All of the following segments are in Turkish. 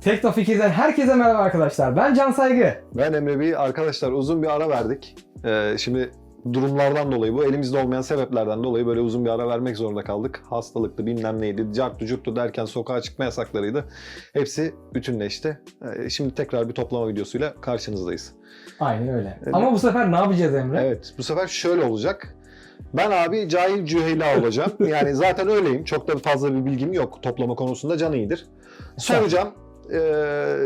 Tekno Fikir'den herkese merhaba arkadaşlar. Ben Can Saygı. Ben Emre Bey. Arkadaşlar uzun bir ara verdik. Ee, şimdi durumlardan dolayı bu elimizde olmayan sebeplerden dolayı böyle uzun bir ara vermek zorunda kaldık. Hastalıktı bilmem neydi, carttu curttu derken sokağa çıkma yasaklarıydı. Hepsi bütünleşti. Ee, şimdi tekrar bir toplama videosuyla karşınızdayız. Aynen öyle. Evet. Ama bu sefer ne yapacağız Emre? Evet bu sefer şöyle olacak. Ben abi cahil cüheyla olacağım. Yani zaten öyleyim. Çok da fazla bir bilgim yok toplama konusunda can iyidir. Soracağım. Ee,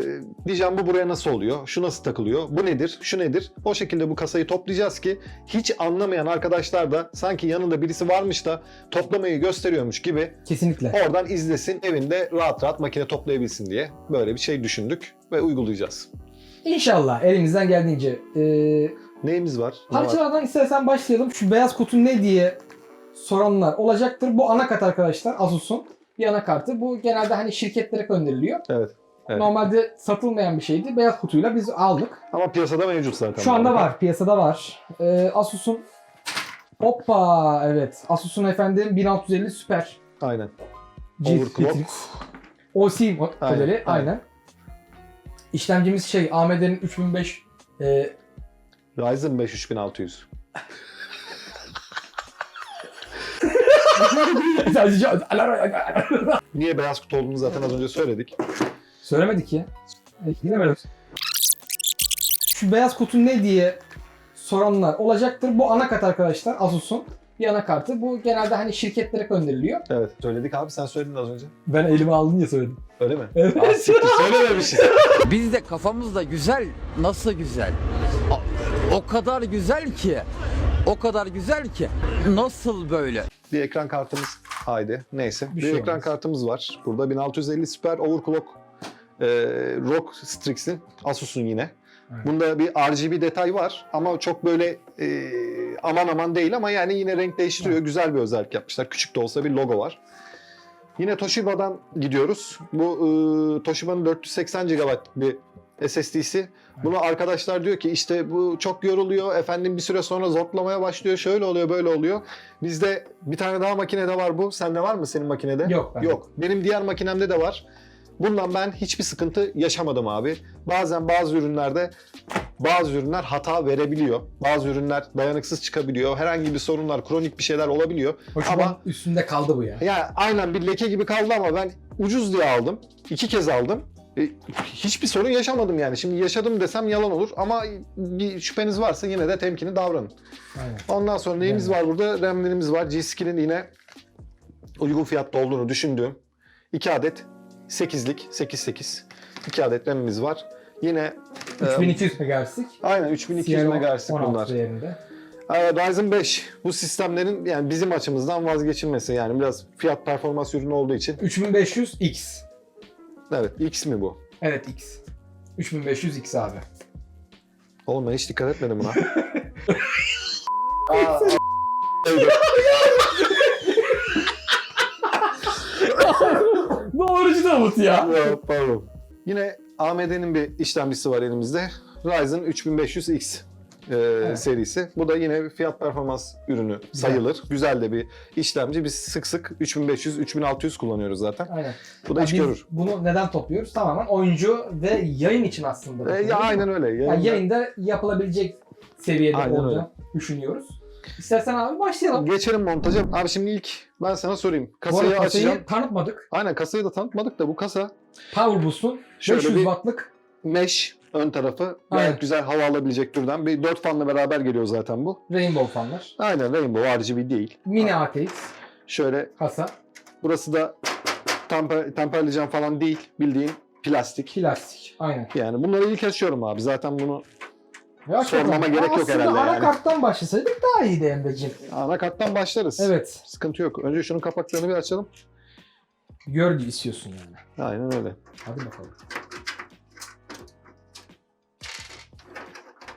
diyeceğim bu buraya nasıl oluyor? Şu nasıl takılıyor? Bu nedir? Şu nedir? O şekilde bu kasayı toplayacağız ki hiç anlamayan arkadaşlar da sanki yanında birisi varmış da toplamayı gösteriyormuş gibi Kesinlikle. oradan izlesin evinde rahat rahat makine toplayabilsin diye böyle bir şey düşündük ve uygulayacağız. İnşallah elimizden geldiğince. Ee, Neyimiz var? Ne var? parçalardan istersen başlayalım. Şu beyaz kutu ne diye soranlar olacaktır. Bu anakart arkadaşlar Asus'un bir anakartı. Bu genelde hani şirketlere gönderiliyor. Evet. Evet. Normalde satılmayan bir şeydi. Beyaz kutuyla biz aldık. Ama piyasada mevcut zaten. Şu anda var, piyasada var. Ee, Asus'un Hoppa evet. Asus'un efendim 1650 Super Aynen. Overclock. OC modeli aynen. aynen. İşlemcimiz şey AMD'nin 3005 e, Ryzen 5 3600. Niye beyaz kutu olduğunu zaten az önce söyledik. Söylemedik ya. Bilemedim. Şu beyaz kutu ne diye soranlar olacaktır. Bu anakart arkadaşlar Asus'un bir anakartı. Bu genelde hani şirketlere gönderiliyor. Evet söyledik abi sen söyledin az önce. Ben elime aldım diye söyledim. Öyle mi? Evet. Aa, siktir, söylememişiz. Biz de kafamızda güzel, nasıl güzel? O- O kadar güzel ki, o kadar güzel ki. Nasıl böyle? bir ekran kartımız haydi neyse. Bir Bir, şey ekran olmaz. kartımız var. Burada 1650 Super Overclock e, ROG Strix'in Asus'un yine. Evet. Bunda bir RGB detay var ama çok böyle e, aman aman değil ama yani yine renk değiştiriyor. Güzel bir özellik yapmışlar. Küçük de olsa bir logo var. Yine Toshiba'dan gidiyoruz. Bu e, Toshiba'nın 480 GB bir SSD'si. Bunu arkadaşlar diyor ki işte bu çok yoruluyor. Efendim bir süre sonra zortlamaya başlıyor. Şöyle oluyor, böyle oluyor. Bizde bir tane daha makinede var bu. Sende var mı senin makinede? Yok, bende Yok. Benim diğer makinemde de var. Bundan ben hiçbir sıkıntı yaşamadım abi. Bazen bazı ürünlerde bazı ürünler hata verebiliyor. Bazı ürünler dayanıksız çıkabiliyor. Herhangi bir sorunlar, kronik bir şeyler olabiliyor. Hoşuma Ama üstünde kaldı bu ya. yani aynen bir leke gibi kaldı ama ben ucuz diye aldım. İki kez aldım. E, hiçbir sorun yaşamadım yani. Şimdi yaşadım desem yalan olur ama bir şüpheniz varsa yine de temkinli davranın. Aynen. Ondan sonra neyimiz Yani. var burada? RAM'lerimiz var. G-Skill'in yine uygun fiyatta olduğunu düşündüğüm 2 adet 8'lik 8-8 2 adet RAM'imiz var. Yine e, 3200 MHz'lik. aynen 3200 CL MHz'lik 16 bunlar. değerinde. Ee, Ryzen 5 bu sistemlerin yani bizim açımızdan vazgeçilmesi yani biraz fiyat performans ürünü olduğu için 3500 X. evet X mi bu? Evet X. 3500 X abi. Oğlum ben hiç dikkat etmedim buna. Aa, Doğrucu da Umut ya. ya, pardon. Yine AMD'nin bir işlemcisi var elimizde. Ryzen 3500X e, serisi. Bu da yine fiyat performans ürünü sayılır. Güzel de bir işlemci. Biz sık sık 3500-3600 kullanıyoruz zaten. Aynen. Bu da Ya iş görür. Bunu neden topluyoruz? Tamamen oyuncu ve yayın için aslında. E, ya aynen öyle. Yani Yayında- yayında yapılabilecek seviyede Aynen olduğunu düşünüyoruz. İstersen abi başlayalım. Geçelim montaja. Abi şimdi ilk ben sana sorayım. Bu Kasayı arada kasayı açacağım. tanıtmadık. Aynen kasayı da tanıtmadık da bu kasa Power Boost'un Şöyle 500 bir- wattlık mesh ön tarafı. Gayet Aynen. güzel hava alabilecek türden. Bir 4 fanla beraber geliyor zaten bu. Rainbow fanlar. Aynen Rainbow RGB değil. Mini ATX Şöyle kasa. burası da temper, temperli cam falan değil. Bildiğin plastik. Plastik. Aynen. Yani bunları ilk açıyorum abi. Zaten bunu Hakikaten- Sormama gerek yok Aslında herhalde yani. anakarttan başlasaydık daha iyiydi Emre'ciğim. anakarttan başlarız. Evet. Sıkıntı yok. Önce şunun kapaklarını bir açalım. Görgü istiyorsun yani. Aynen öyle. Hadi bakalım.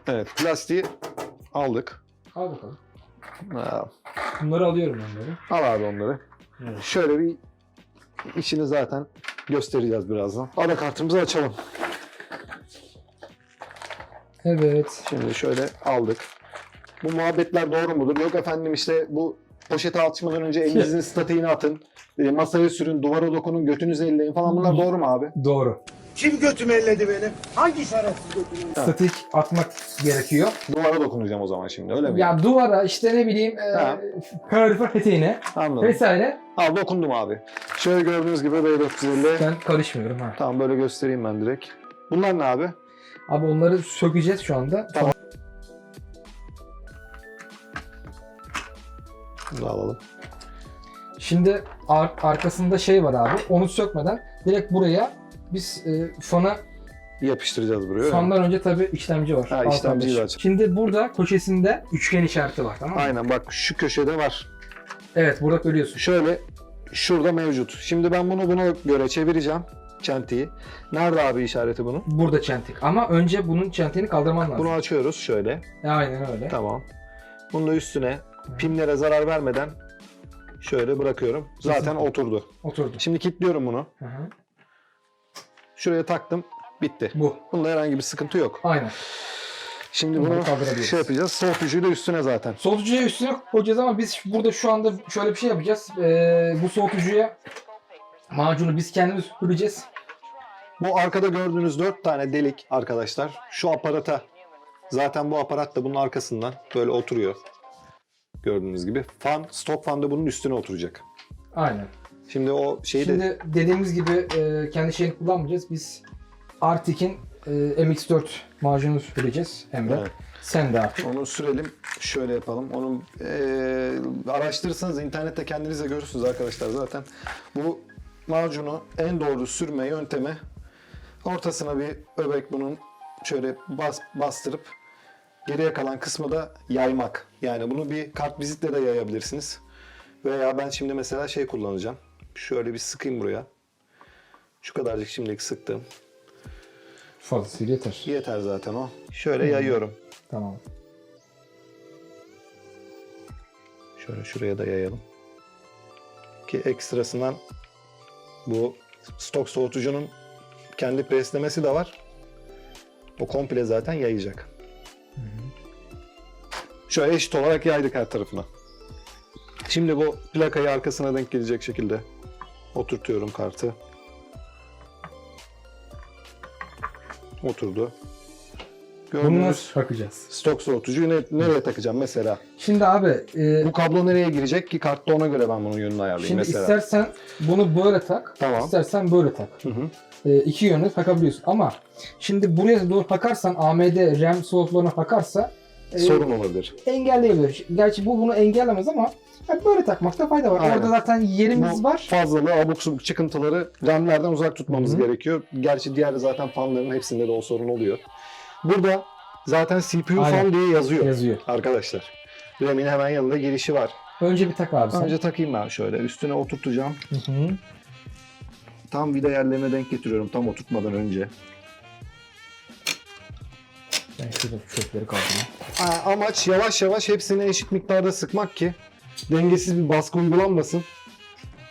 Evet plastiği aldık. Al bakalım. Aa, Bunları alıyorum onları. Al abi onları. Evet. Şöyle bir içini zaten göstereceğiz birazdan. Anakartımızı açalım. Evet. Şimdi şöyle aldık. Bu muhabbetler doğru mudur? Yok efendim işte bu poşete atmadan önce elinizin statiğini atın. e, masaya sürün, duvara dokunun, götünüzü elleyin falan bunlar doğru mu abi? Doğru. Kim götümü elledi benim? Hangi şerefsiz götümü? Statik atmak gerekiyor. Duvara dokunacağım o zaman şimdi öyle mi? Ya duvara işte ne bileyim e, Ha. kalorifer peteğine Anladım. vesaire. Al dokundum abi. Şöyle gördüğünüz gibi B450. Ben karışmıyorum ha. Tamam böyle göstereyim ben direkt. Bunlar ne abi? Abi onları sökeceğiz şu anda. Tamam. Bunu da alalım. Şimdi ar- arkasında şey var abi. Onu sökmeden direkt buraya biz e, fana Yapıştıracağız buraya. öyle mi? fandan önce tabii işlemci var. Ha, Alt işlemciyi kardeş. de aç. Şimdi burada köşesinde üçgen işareti var tamam mı? Aynen bak şu köşede var. Evet burada görüyorsun. Şöyle şurada mevcut. Şimdi ben bunu buna göre çevireceğim. Çentiyi. Nerede abi işareti bunun? Burada çentik. Ama önce bunun çentiğini kaldırman lazım. Bunu açıyoruz şöyle. Aynen öyle. Tamam. Bunu da üstüne pimlere zarar vermeden şöyle bırakıyorum. Zaten Kesinlikle. oturdu. Oturdu. Şimdi kilitliyorum bunu. Hı hı. Şuraya taktım. Bitti. Bu. Bunda herhangi bir sıkıntı yok. Aynen. Şimdi bunu kaldırabiliriz. şey yapacağız. Soğutucuyu da üstüne zaten. Soğutucuyu üstüne koyacağız ama biz burada şu anda şöyle bir şey yapacağız. Ee, bu soğutucuya macunu biz kendimiz süreceğiz. Bu arkada gördüğünüz dört tane delik arkadaşlar. Şu aparata zaten bu aparat da bunun arkasından böyle oturuyor. Gördüğünüz gibi. Fan, stok fan da bunun üstüne oturacak. Aynen. Şimdi o şeyi de Şimdi dediğimiz gibi e, kendi şeyini kullanmayacağız. Biz Arctic'in e, MX4 macunu süreceğiz Emre. Evet. Sen de artık. onu sürelim. Şöyle yapalım. Onu eee araştırırsanız internette kendiniz de görürsünüz arkadaşlar zaten. Bu macunu en doğru sürme yöntemi ortasına bir öbek bunun şöyle bas, bastırıp geriye kalan kısmı da yaymak. Yani bunu bir kart vizitle de yayabilirsiniz. Veya ben şimdi mesela şey kullanacağım. Şöyle bir sıkayım buraya. Şu kadarcık şimdilik sıktım. Fazlasıyla yeter. Yeter zaten o. Şöyle yayıyorum. Tamam. Şöyle şuraya da yayalım. Ki ekstrasından bu stok soğutucunun kendi preslemesi de var. O komple zaten yayacak. Şöyle eşit olarak yaydık her tarafına. Şimdi bu plakayı arkasına denk gelecek şekilde oturtuyorum kartı. Oturdu. Bunu Gördüğünüz nasıl bakacağız? stok soğutucuyu ne- nereye takacağım mesela? Şimdi abi e, Bu kablo nereye girecek ki kartta ona göre ben bunun yönünü ayarlayayım şimdi mesela. istersen bunu böyle tak. Tamam. istersen böyle tak. Hı hı. E, iki yönlü takabiliyorsun. Ama şimdi buraya doğru takarsan AMD RAM slotlarına takarsa e, Sorun olabilir. engelleyebilir. Gerçi bu bunu engellemez ama böyle takmakta fayda var. Aynen. Orada zaten yerimiz Bu var. fazlalığı abuk subuk çıkıntıları RAM'lerden uzak tutmamız Hı hı. gerekiyor. Gerçi diğer zaten fanların hepsinde de o sorun oluyor. Burada zaten CPU Aynen. fan diye yazıyor Yazıyor. arkadaşlar. RAM'in hemen yanında girişi var. Önce bir tak abi sen. Önce takayım ben şöyle. Üstüne oturtacağım. Hı hı. Tam vida yerlerine denk getiriyorum tam oturtmadan önce. Ben şurada çöpleri kaldırayım. Ha, Amaç yavaş yavaş hepsini eşit miktarda sıkmak ki dengesiz bir baskı uygulanmasın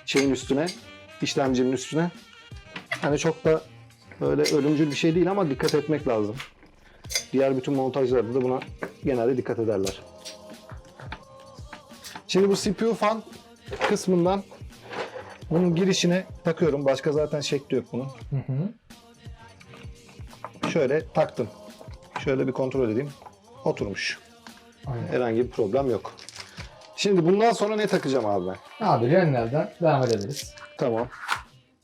şeyin üstüne, işlemcinin üstüne. Hani çok da böyle ölümcül bir şey değil ama dikkat etmek lazım. Diğer bütün montajlarda da buna genelde dikkat ederler. Şimdi bu CPU fan kısmından bunun girişine takıyorum. Başka zaten şekli yok bunun. Hı hı. Şöyle taktım. Şöyle bir kontrol edeyim. Oturmuş. Aynen. Herhangi bir problem yok. Şimdi bundan sonra ne takacağım abi ben? Abi renlerden devam edebiliriz. Tamam.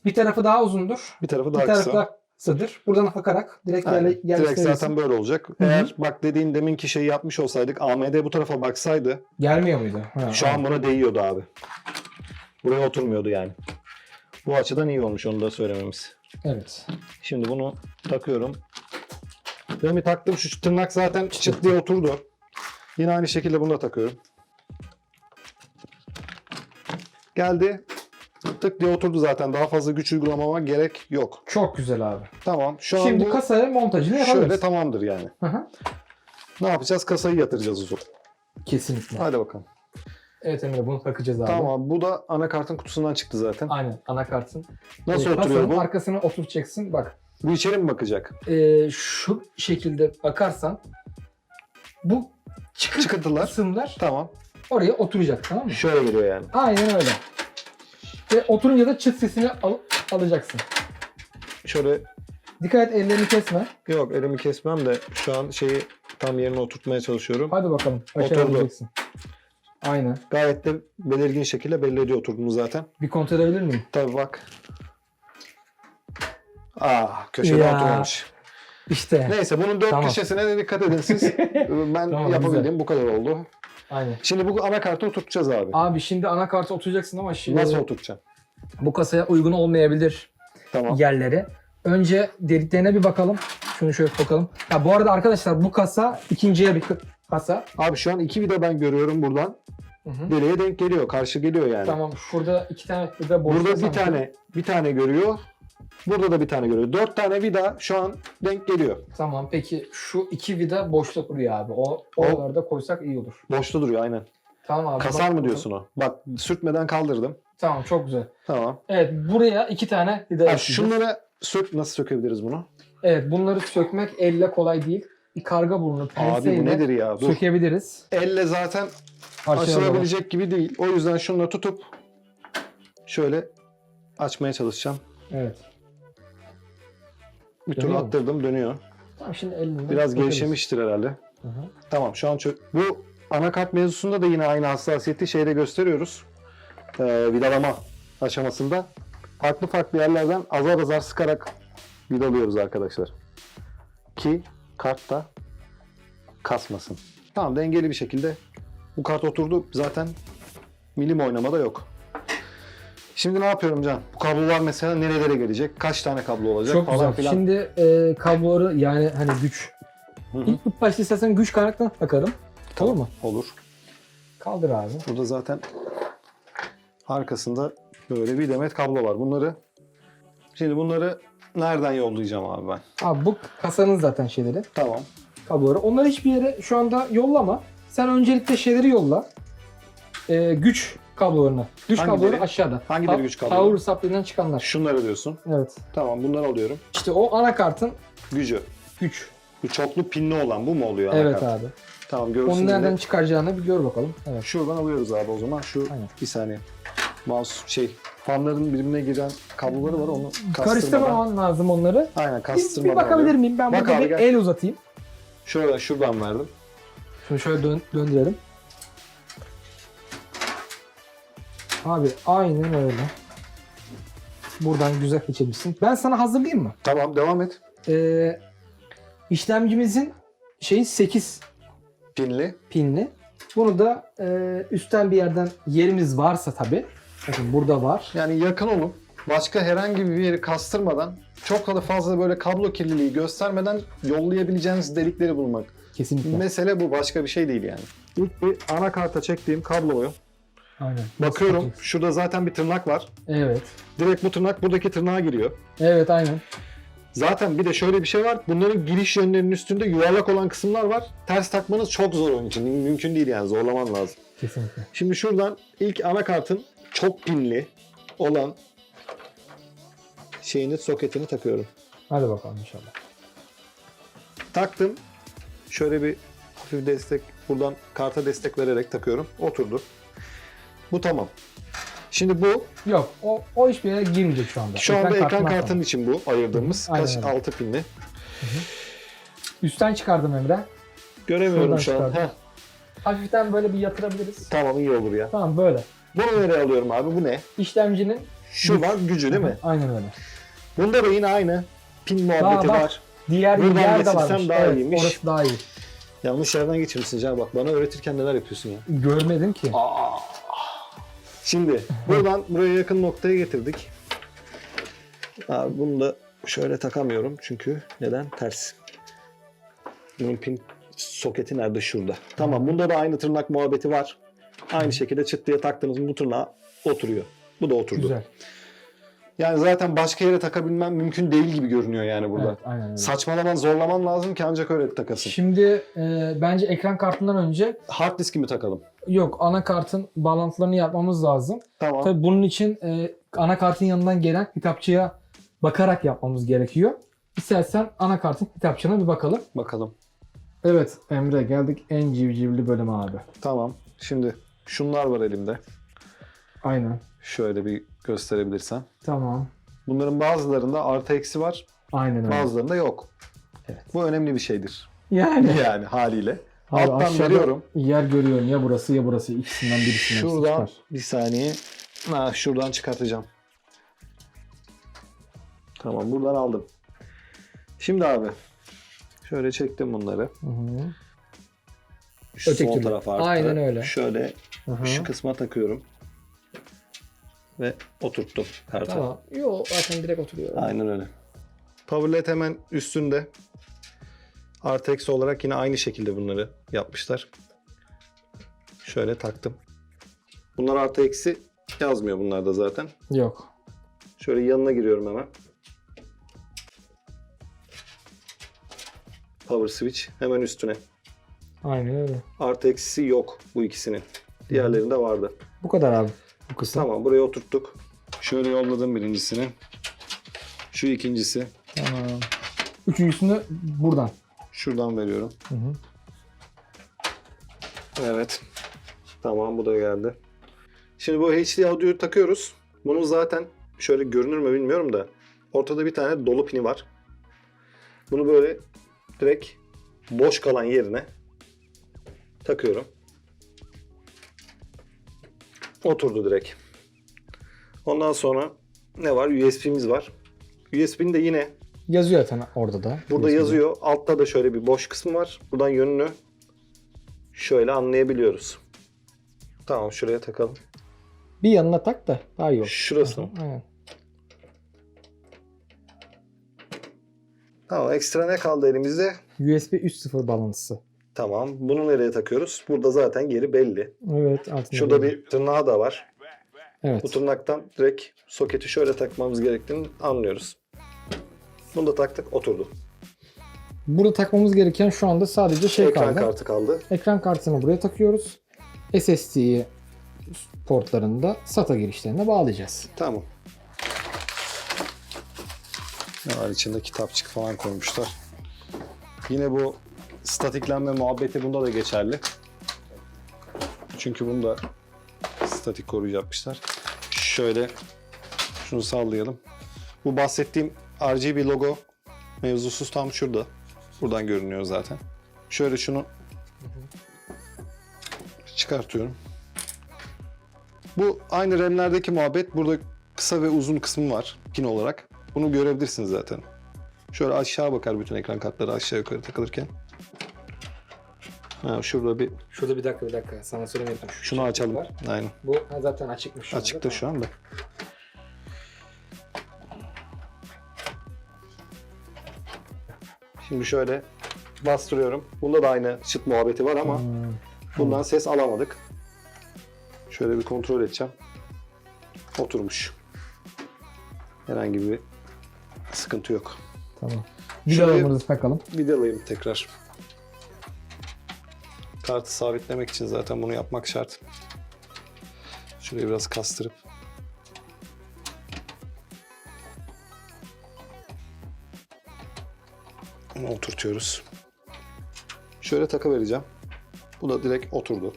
Bir tarafı daha uzundur. Bir tarafı Bir daha tarafı kısa. daha kısadır. Buradan bakarak direkt Aynen. yerle, Direkt zaten böyle olacak. hı. Eğer bak dediğin deminki şeyi yapmış olsaydık AMD bu tarafa baksaydı Gelmiyor muydu? Ha, şu an buna değiyordu abi. Buraya oturmuyordu yani. Bu açıdan iyi olmuş onu da söylememiz. Evet. Şimdi bunu takıyorum. Remi taktım şu tırnak zaten çıt diye oturdu. Yine aynı şekilde bunu da takıyorum. Geldi. Tık diye oturdu zaten. Daha fazla güç uygulamama gerek yok. Çok güzel abi. Tamam. Şu an Şimdi bu kasaya montajını yapabiliriz. şöyle tamamdır yani. Hı hı. Ne yapacağız? Kasayı yatıracağız zaman. Kesinlikle. Hadi bakalım. Evet Emre bunu takacağız abi. Tamam. Bu da anakartın kutusundan çıktı zaten. Aynen anakartın. Nasıl Ee, oturuyor kasanın bu? arkasına oturtacaksın. Bak Bu içeri mi bakacak? ee, şu şekilde bakarsan bu çıkık Çıkıntılar. kısımlar Tamam. oraya oturacak tamam mı? Şöyle geliyor yani. Aynen öyle. Ve oturunca da çıt sesini al- alacaksın. Şöyle Dikkat et ellerini kesme. Yok elimi kesmem de şu an şeyi tam yerine oturtmaya çalışıyorum. Hadi bakalım. Oturdu. Başarabileceksin. Aynen. Gayet de belirgin şekilde belli ediyor oturduğunu zaten. Bir kontrol edebilir miyim? Tabii bak. Aa köşede Ya. oturmamış. İşte. Neyse bunun dört Tamam. köşesine de dikkat edin siz. ben Tamam, yapabildiğim bu kadar oldu. Aynen. Şimdi bu anakartı oturtacağız abi. Abi şimdi anakarta oturacaksın ama şimdi Nasıl oturtacağım? bu kasaya uygun olmayabilir Tamam. yerleri. Önce deliklerine bir bakalım. Şunu şöyle bakalım. Ha bu arada arkadaşlar bu kasa ikinciye bir kasa. Abi şu an iki vida ben görüyorum buradan. Hı hı. Deliğe denk geliyor. Karşı geliyor yani. Tamam şurada iki tane vida boşluk Burada bir sanki. tane bir tane görüyor. Burada da bir tane görüyor. Dört tane vida şu an denk geliyor. Tamam peki şu iki vida boşluk duruyor abi. O oralarda koysak iyi olur. Boşta duruyor aynen. Tamam abi. Kasar bak- mı diyorsun o? Bak sürtmeden kaldırdım. Tamam çok güzel. Tamam. Evet buraya iki tane vida Ha, ekleyeceğiz. şunları sök nasıl sökebiliriz bunu? Evet bunları sökmek elle kolay değil. Bir karga burnu Abi bu penseyle nedir ya? Dur. sökebiliriz. Elle zaten Parçalayalım. açılabilecek gibi değil. O yüzden şununla tutup şöyle açmaya çalışacağım. Evet. Bir tur Dönüyor mu? attırdım dönüyor. Tamam şimdi elimle Biraz sökeriz. gevşemiştir herhalde. Hı hı. Tamam şu an çö- bu anakart mevzusunda da yine aynı hassasiyeti şeyde gösteriyoruz. Ee, vidalama aşamasında. Farklı farklı yerlerden azar azar sıkarak vidalıyoruz arkadaşlar. Ki kart da kasmasın. Tamam dengeli bir şekilde bu kart oturdu. Zaten milim oynamada yok. Şimdi ne yapıyorum Can? Bu kablolar mesela nerelere gelecek? Kaç tane kablo olacak Çok falan güzel. filan. Şimdi e, kabloları yani hani güç. Hı hı. İlk, başta istersen güç kaynaktan takalım. Tamam mı? Olur. Kaldır abi. Burada zaten arkasında böyle bir demet kablo var. Bunları şimdi bunları nereden yollayacağım abi ben? Abi bu kasanın zaten şeyleri. Tamam. Kabloları. Onları hiçbir yere şu anda yollama. Sen öncelikle şeyleri yolla. E, güç kablolarını. Güç Hangileri? kabloları aşağıda. Hangileri güç kabloları? Power supply'den çıkanlar. Şunları diyorsun. Evet. Tamam bunları alıyorum. İşte o anakartın Gücü. güç. Bu çoklu pinli olan bu mu oluyor? Evet anakart? abi. Tamam görsün. Onu nereden çıkaracağını bir gör bakalım. Evet. Şuradan alıyoruz abi o zaman. Şu Aynen. bir saniye. Mouse şey fanların birbirine giren kabloları var onu kastırmadan. Karıştırmaman lazım onları. Aynen Bir, kastırmadan. bir bakabilir alıyorum. miyim? Ben Bak burada bir gel. el uzatayım. Şuradan şuradan verdim. Şunu şöyle dön- döndürelim. Abi aynen öyle. Buradan güzel geçebilirsin. Ben sana hazırlayayım mı? Tamam devam et. Ee, işlemcimizin şeyi 8 Pinli. pinli. Bunu da e, üstten bir yerden yerimiz varsa tabi. Bakın burada var. Yani yakın olun. Başka herhangi bir yeri kastırmadan, çok da fazla böyle kablo kirliliği göstermeden yollayabileceğiniz delikleri bulmak. Kesinlikle. Mesele bu, başka bir şey değil yani. İlk bir anakarta çektiğim kabloyu Aynen. bakıyorum. Şurada zaten bir tırnak var. Evet. Direkt bu tırnak buradaki tırnağa giriyor. Evet aynen. Zaten bir de şöyle bir şey var. Bunların giriş yönlerinin üstünde yuvarlak olan kısımlar var. Ters takmanız çok zor onun için. Mümkün değil yani zorlaman lazım. Kesinlikle. Şimdi şuradan ilk anakartın çok pinli olan şeyini soketini takıyorum. Hadi bakalım inşallah. Taktım. Şöyle bir hafif destek buradan karta destek vererek takıyorum. Oturdu. Bu tamam. Şimdi bu Yok o, o hiçbir yere girmeyecek şu anda. şu anda ekran kartından kartının sonra. için bu ayırdığımız Aynen kaç öyle. 6 pinli. Üstten çıkardım Emre. Göremiyorum Şuradan şu an. çıkardım. Heh, Hafiften böyle bir yatırabiliriz. tamam iyi olur ya. Tamam böyle. Bunu nereye alıyorum abi? Bu ne? İşlemcinin Şu var gücü değil mi? Aynen öyle. Bunda da yine aynı pin muhabbeti bak. var. Diğer Buradan yer de getirsem varmış. daha evet, iyiymiş. Orası daha iyi. Yanlış yerden geçirmişsin Can. Bak bana öğretirken neler yapıyorsun ya. Görmedim ki. Şimdi buradan buraya yakın noktaya getirdik. Abi bunu da şöyle takamıyorum çünkü neden? Ters. Bunun pin soketi nerede? Şurada. Tamam bunda da aynı tırnak muhabbeti var. Aynı şekilde çıt diye taktığınız bu tırnağa oturuyor. Bu da oturdu. Güzel. Yani zaten başka yere takabilmem mümkün değil gibi görünüyor yani burada. Evet, aynen öyle. Saçmalaman, zorlaman lazım ki ancak öyle takasın. Şimdi e, bence ekran kartından önce Hard diski mi takalım? Yok anakartın bağlantılarını yapmamız lazım. Tamam. Tabii bunun için e, anakartın yanından gelen kitapçıya bakarak yapmamız gerekiyor. İstersen anakartın kitapçığına bir bakalım. Bakalım. Evet Emre geldik en civcivli bölüme abi. Tamam. Şimdi şunlar var elimde. Aynen. Şöyle bir gösterebilirsem. Tamam. Bunların bazılarında artı eksi var. Aynen öyle. Bazılarında yok. Evet. Bu önemli bir şeydir. Yani. Yani haliyle. Abi Alttan aşağıda veriyorum. Yer görüyorum ya burası ya burası. İkisinden birisinden Şuradan çıkar. bir saniye. Ha, şuradan çıkartacağım. Tamam buradan aldım. Şimdi abi şöyle çektim bunları. Hı hı. Şu Öteki sol türlü. taraf arttı. Aynen öyle. Şöyle Hı hı. şu kısma takıyorum. Ve oturttum kartı. Tamam. Yo zaten direkt oturuyor. Aynen öyle. Powerlet hemen üstünde. Artı eksi olarak yine aynı şekilde bunları yapmışlar. Şöyle taktım. Bunlar artı eksi yazmıyor bunlarda zaten. Yok. Şöyle yanına giriyorum hemen. Power switch hemen üstüne. Aynen öyle. Artı eksisi yok bu ikisinin. Diğerlerinde vardı. Bu kadar abi. Bu kısım. Tamam buraya oturttuk. Şöyle yolladım birincisini. Şu ikincisi. Tamam. Üçüncüsünü buradan. Şuradan veriyorum. Hı hı. Evet. Tamam bu da geldi. Şimdi bu HD audio'yu takıyoruz. Bunun zaten şöyle görünür mü bilmiyorum da ortada bir tane dolu pini var. Bunu böyle direkt boş kalan yerine takıyorum. Oturdu direkt. Ondan sonra ne var? USB'miz var. USB'nin de yine Yazıyor zaten orada da. Burada USB'de. yazıyor. Altta da şöyle bir boş kısmı var. Buradan yönünü şöyle anlayabiliyoruz. Tamam şuraya takalım. Bir yanına tak da daha iyi olur. Şurası mı? Aynen. Tamam ekstra ne kaldı elimizde? USB 3.0 bağlantısı. Tamam. Bunu nereye takıyoruz? Burada zaten yeri belli. Evet. Altında Şurada böyle. bir tırnağı da var. Evet. Bu tırnaktan direkt soketi şöyle takmamız gerektiğini anlıyoruz. Bunu da taktık oturdu. Burada takmamız gereken şu anda sadece şey Ekran kaldı. kartı kaldı. Ekran kartını buraya takıyoruz. SSD'yi portlarını da SATA girişlerine bağlayacağız. Tamam. Ne var içinde kitapçık falan koymuşlar. Yine bu statiklenme muhabbeti bunda da geçerli. Çünkü bunu da statik koruyucu yapmışlar. Şöyle şunu sallayalım. Bu bahsettiğim RGB logo mevzusu tam şurada. Buradan görünüyor zaten. Şöyle şunu çıkartıyorum. Bu aynı RAM'lerdeki muhabbet. Burada kısa ve uzun kısmı var pin olarak. Bunu görebilirsiniz zaten. Şöyle aşağı bakar bütün ekran kartları aşağı yukarı takılırken. Ha, şurada bir Şurada bir dakika bir dakika sana söylemedim. şunu açalım. Aynen. Bu ha, zaten açıkmış şu anda. Açıkta şu anda. Şimdi şöyle bastırıyorum. Bunda da aynı çıt muhabbeti var ama Hmm. bundan ses alamadık. Şöyle bir kontrol edeceğim. Oturmuş. Herhangi bir sıkıntı yok. Tamam. Vidalarımızı takalım. Vidalayayım tekrar. Kartı sabitlemek için zaten bunu yapmak şart. Şurayı biraz kastırıp. Oturtuyoruz. Şöyle takı vereceğim. Bu da direkt oturdu.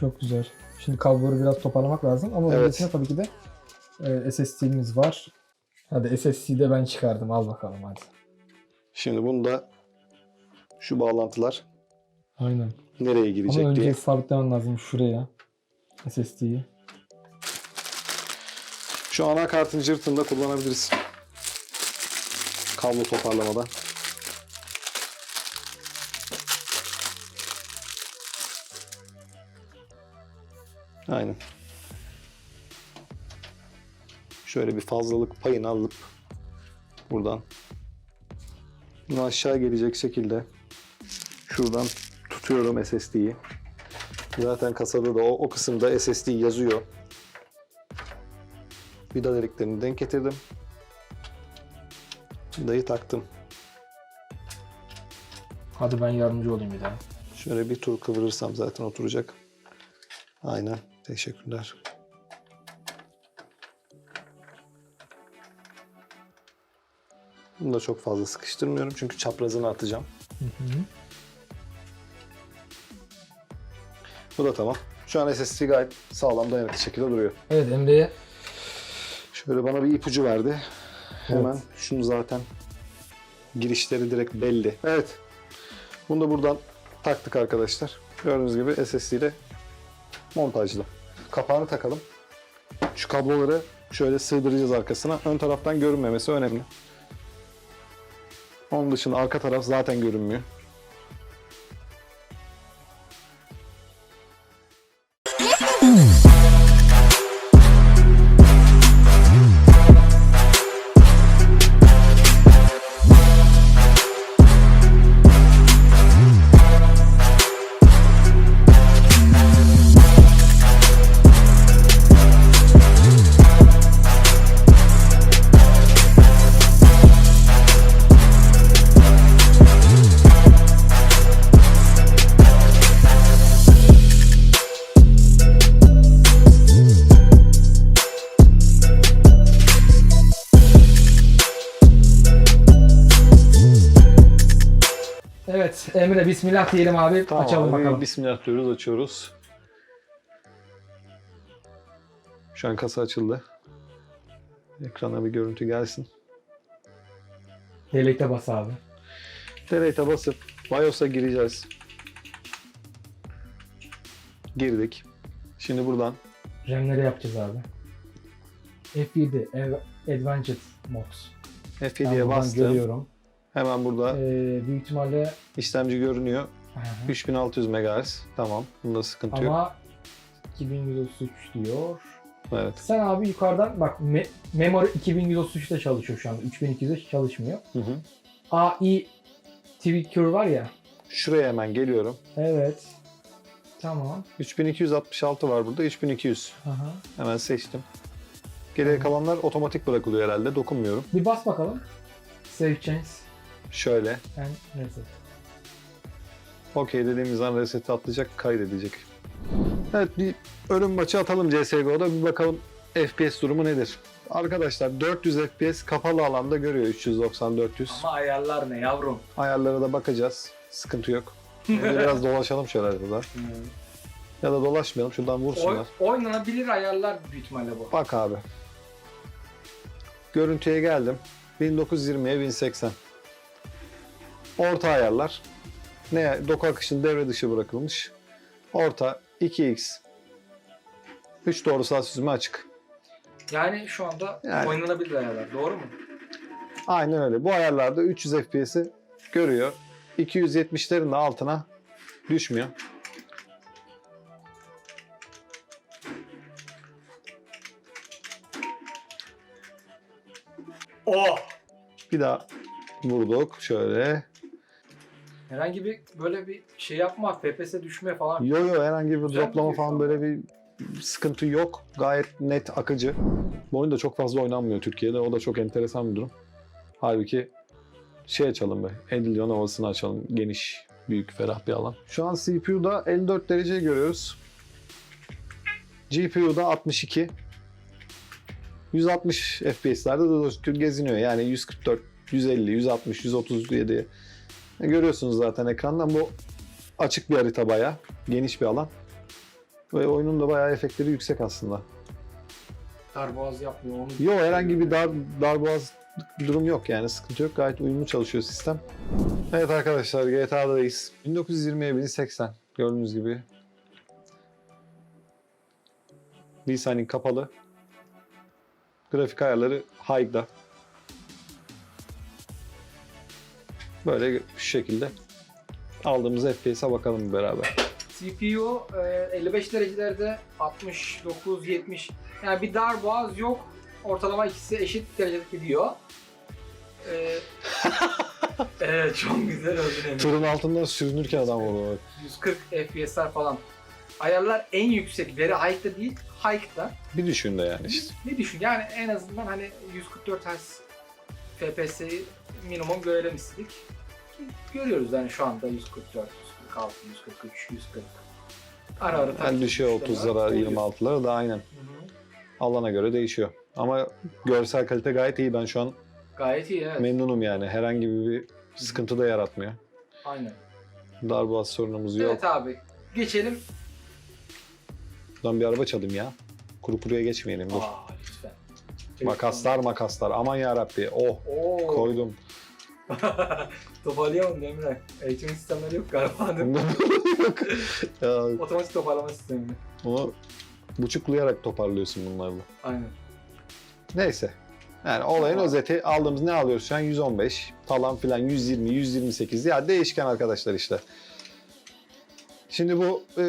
Çok güzel. Şimdi kabloları biraz toparlamak lazım ama Evet. öncesinde tabii ki de e, SSD'miz var. Hadi SSD'yi de ben çıkardım. Al bakalım hadi. Şimdi bunu da şu bağlantılar Aynen. nereye girecek Ama önce diye. sabitlemem lazım şuraya. SSD'yi. Şu anakartın cırtını da kullanabiliriz. Kablo toparlamadan. Aynen. Şöyle bir fazlalık payını alıp buradan bunu aşağı gelecek şekilde şuradan tutuyorum SSD'yi. Zaten kasada da o, o kısımda SSD yazıyor. Vida deliklerini denk getirdim. Vidayı taktım. Hadi ben yardımcı olayım bir daha. Şöyle bir tur kıvırırsam zaten oturacak. Aynen. Teşekkürler. Bunu da çok fazla sıkıştırmıyorum çünkü çaprazını atacağım. Bu da tamam. Şu an SSD gayet sağlam dayanıklı şekilde duruyor. Evet Emre'ye Şöyle bana bir ipucu verdi. Hemen Evet. şunu zaten girişleri direkt belli. Evet. Bunu da buradan taktık arkadaşlar. Gördüğünüz gibi SSD ile montajlı. Kapağını takalım. Şu kabloları şöyle sığdıracağız arkasına. Ön taraftan görünmemesi önemli. Onun dışında arka taraf zaten görünmüyor. Bismillah diyelim abi. Tamam Açalım abi, bakalım. Bismillah diyoruz, açıyoruz. Şu an kasa açıldı. Ekrana bir görüntü gelsin. Delete'e bas abi. Delete'e basıp BIOS'a gireceğiz. Girdik. Şimdi buradan RAM'leri yapacağız abi. F7 Ev- Advanced Mox. Ben F7'ye buradan bastım. Görüyorum. Hemen burada Ee, büyük ihtimalle işlemci görünüyor. Hı hı. 3600 MHz. Tamam. Bunda sıkıntı yok. ama 2133 diyor. Evet. Sen abi yukarıdan bak me- memory 2133'te çalışıyor şu anda. 3200'de çalışmıyor. Hı hı. AI Tweaker var ya. Şuraya hemen geliyorum. Evet. Tamam. 3266 var burada. 3200. Aha. Hemen seçtim. Geriye kalanlar otomatik bırakılıyor herhalde. Dokunmuyorum. Bir bas bakalım. Save change Şöyle. and reset. Okey dediğimiz an reseti atlayacak, kaydedecek. Evet bir ölüm maçı atalım CSGO'da bir bakalım FPS durumu nedir? Arkadaşlar 400 FPS kapalı alanda görüyor 390-400. Ama ayarlar ne yavrum? Ayarlara da bakacağız. Sıkıntı yok. Şimdi biraz dolaşalım şöyle arada. Ya da dolaşmayalım şuradan vursunlar. oynanabilir ayarlar büyük ihtimalle bu. Bak abi. Görüntüye geldim. 1920'ye 1080. Orta ayarlar. Ne? Doku akışın devre dışı bırakılmış. Orta 2x. 3 doğrusal süzme açık. Yani şu anda Yani. oynanabilir ayarlar. Doğru mu? Aynen öyle. Bu ayarlarda 300 FPS'i görüyor. 270'lerin de altına düşmüyor. Oh! Bir daha vurduk şöyle. Herhangi bir böyle bir şey yapma, FPS düşme falan. Yo yo herhangi bir Güzel droplama şu falan an. böyle bir sıkıntı yok. Gayet net akıcı. Bu oyun da çok fazla oynanmıyor Türkiye'de. O da çok enteresan bir durum. Halbuki şey açalım be. Edilyon havasını açalım. Geniş, büyük, ferah bir alan. Şu an CPU'da 54 dereceyi görüyoruz. GPU'da 62. 160 FPS'lerde de geziniyor. Yani 144, 150, 160, 137. Görüyorsunuz zaten ekrandan. Bu açık bir harita bayağı. Geniş bir alan. Ve oyunun da bayağı efektleri yüksek aslında. Darboğaz yapmıyor onu. Yok herhangi bir dar, darboğaz durum yok yani sıkıntı yok. Gayet uyumlu çalışıyor sistem. Evet arkadaşlar GTA'dayız. 1920'ye 1080 gördüğünüz gibi. Lisaning kapalı. Grafik ayarları high'da. Böyle şu şekilde aldığımız FPS'e bakalım beraber. CPU e, 55 derecelerde 69 70 yani bir dar boğaz yok. Ortalama ikisi eşit derecede gidiyor. E, evet çok güzel oldu Emre. Tırın altından sürünürken adam oldu. 140 FPS'ler falan. Ayarlar en yüksek veri high'da değil, high'da. Bir düşün de yani işte. Ne düşün yani en azından hani 144 Hz FPS'yi minimum. Ki Görüyoruz yani şu anda 144, 146, 143, 140. Ara ara Yani düşüyor tuşları 30'lara oluyor. 26'lara da aynen. Hı hı. Alana göre değişiyor. Ama görsel kalite gayet iyi. Ben şu an Gayet iyi evet. memnunum yani. Herhangi bir sıkıntı da yaratmıyor. Aynen. Darboğaz sorunumuz yok. Evet abi. Geçelim. Buradan bir araba çalayım ya. Kuru kuruya geçmeyelim dur. Aa. Makaslar makaslar. Aman yarabbi. Oh Oo. koydum. Toparlayamadım Emre. Eğitim sistemleri yok galiba. değil mi? ya, Otomatik toparlama sistemi. bunu buçuklayarak toparlıyorsun bunlarla. Aynen. Neyse. Yani olayın özeti aldığımız ne alıyoruz şu an 115 falan filan 120 128 ya değişken arkadaşlar işte. Şimdi bu e,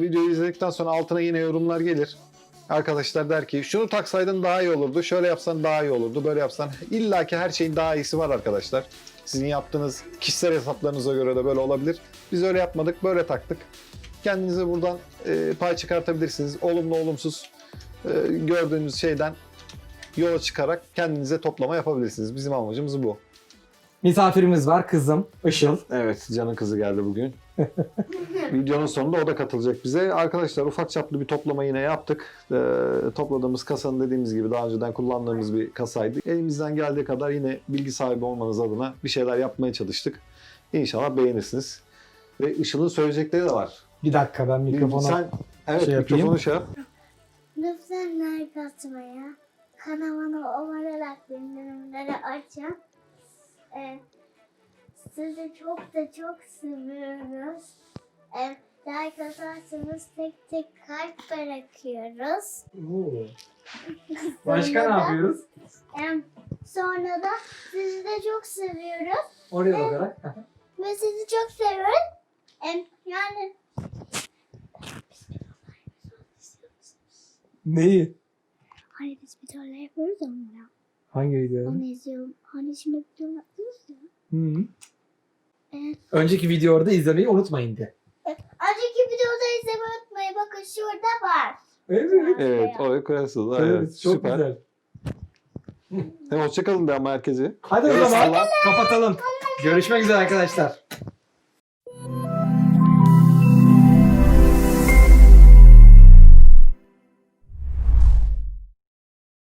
videoyu izledikten sonra altına yine yorumlar gelir. Arkadaşlar der ki şunu taksaydın daha iyi olurdu, şöyle yapsan daha iyi olurdu, böyle yapsan. İlla ki her şeyin daha iyisi var arkadaşlar. Sizin yaptığınız kişisel hesaplarınıza göre de böyle olabilir. Biz öyle yapmadık, böyle taktık. Kendinize buradan e, pay çıkartabilirsiniz. Olumlu olumsuz e, gördüğünüz şeyden yola çıkarak kendinize toplama yapabilirsiniz. Bizim amacımız bu. Misafirimiz var kızım Işıl. Evet, Can'ın kızı geldi bugün. Videonun sonunda o da katılacak bize. Arkadaşlar ufak çaplı bir toplama yine yaptık. Ee, topladığımız kasanın dediğimiz gibi daha önceden kullandığımız bir kasaydı. Elimizden geldiği kadar yine bilgi sahibi olmanız adına bir şeyler yapmaya çalıştık. İnşallah beğenirsiniz. Ve Işıl'ın söyleyecekleri de var. Bir dakika ben mikrofona... Sen evet şey yapayım. mikrofonu şey yap. Lütfen like atmaya, kanalıma abone olarak bildirimleri açın. Ee, sizi çok da çok seviyoruz. Ee, like atarsanız tek tek kalp bırakıyoruz. Oo. Başka ne yapıyoruz? Em, sonra da sizi de çok seviyoruz Oraya bakarak. ve sizi çok seviyoruz. Em, yani Neyi? hani biz bir tane yapıyoruz ya. Hangi video? Onu izliyorum. Hani şimdi video yapıyoruz ya. Hı. Evet. Önceki videoda izlemeyi unutmayın de. Önceki videoda izlemeyi unutmayın. Bakın şurada var. Evet. Evet oraya koyarsınız. Evet, Evet, çok süper. güzel. Hem hoşçakalın de ama herkese. Hadi o Evet, zaman kapatalım. Görüşmek üzere arkadaşlar.